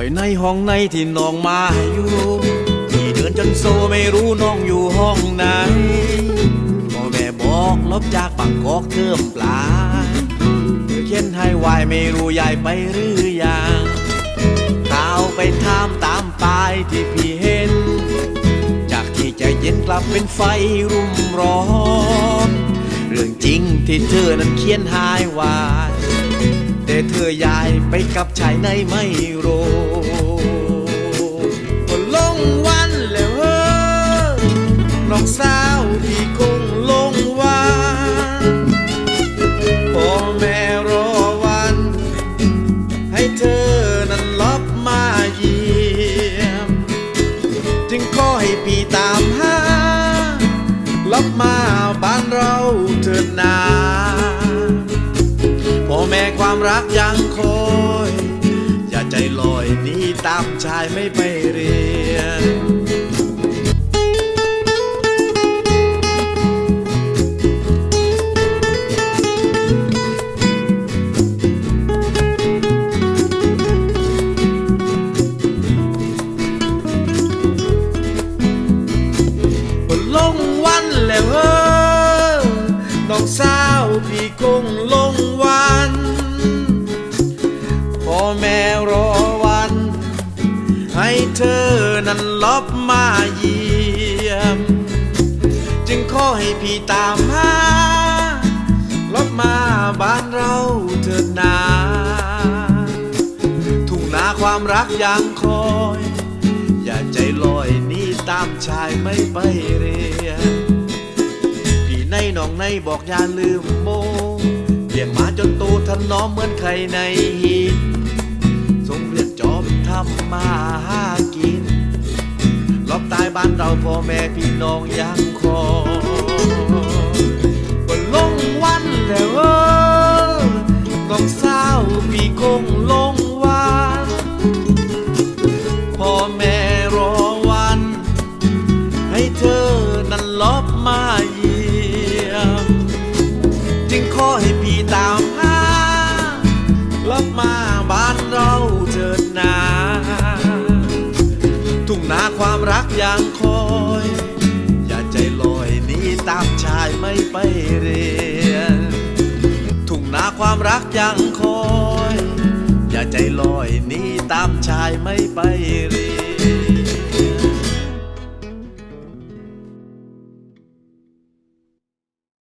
อยในห้องในที่น้องมาอยู่ที่เดินจนโซไม่รู้น้องอยู่ห้องไหนพ่อแม่บอกลบจากบางกอกเทิมปลาเธอเขียนให้วายไม่รู้ยายไปหรือยังข่าวไปถามตามปลายที่พี่เห็น จากที่ใจเย็นกลับเป็นไฟรุมร้อน เรื่องจริงที่เธอนั้นเขียนหายวาย แต่เธอย้ายไปกับชายในไม่รู้ก็ลงวันแล้วเออน้องสาวพี่คงลงวันพ่อแม่รอวัน ให้เธอนั้นลบมาเยี่ยม จึงขอให้พี่ตามหาลบมาบ้านเราเถิดนา ความรักยังคอยอย่าใจลอยนีตามชายไม่ไปเรียนลงวันแล้วเออน้องสาวพี่คงลง ให้เธอนั้นลบมาเยี่ยม จึงขอให้พี่ตามหาลบมาบ้านเราเถิดนาทุ่งนาความรักยังคอย อย่าใจลอยนี่ตามชายไม่ไปเรียนพี่ในหนองในบอกอย่าลืมโมเลี้ยงมาจนโตทันน้อมเหมือนใครในหินำมาหากินรอบตายบ้านเราพ่อแม่พี่น้องยังคอยก็ลงวันแล้วเออน้องสาวพี่คงลงวันพ่อแม่รอวัน ให้เธอนั้นลบมาเยี่ยมจึงขอให้พี่ตามางคอย อย่าใจลอยหนีตามชายไม่ไปเรียน ทุ่งนาความรักยังคอย อย่าใจลอยหนีตามชายไม่ไปเรี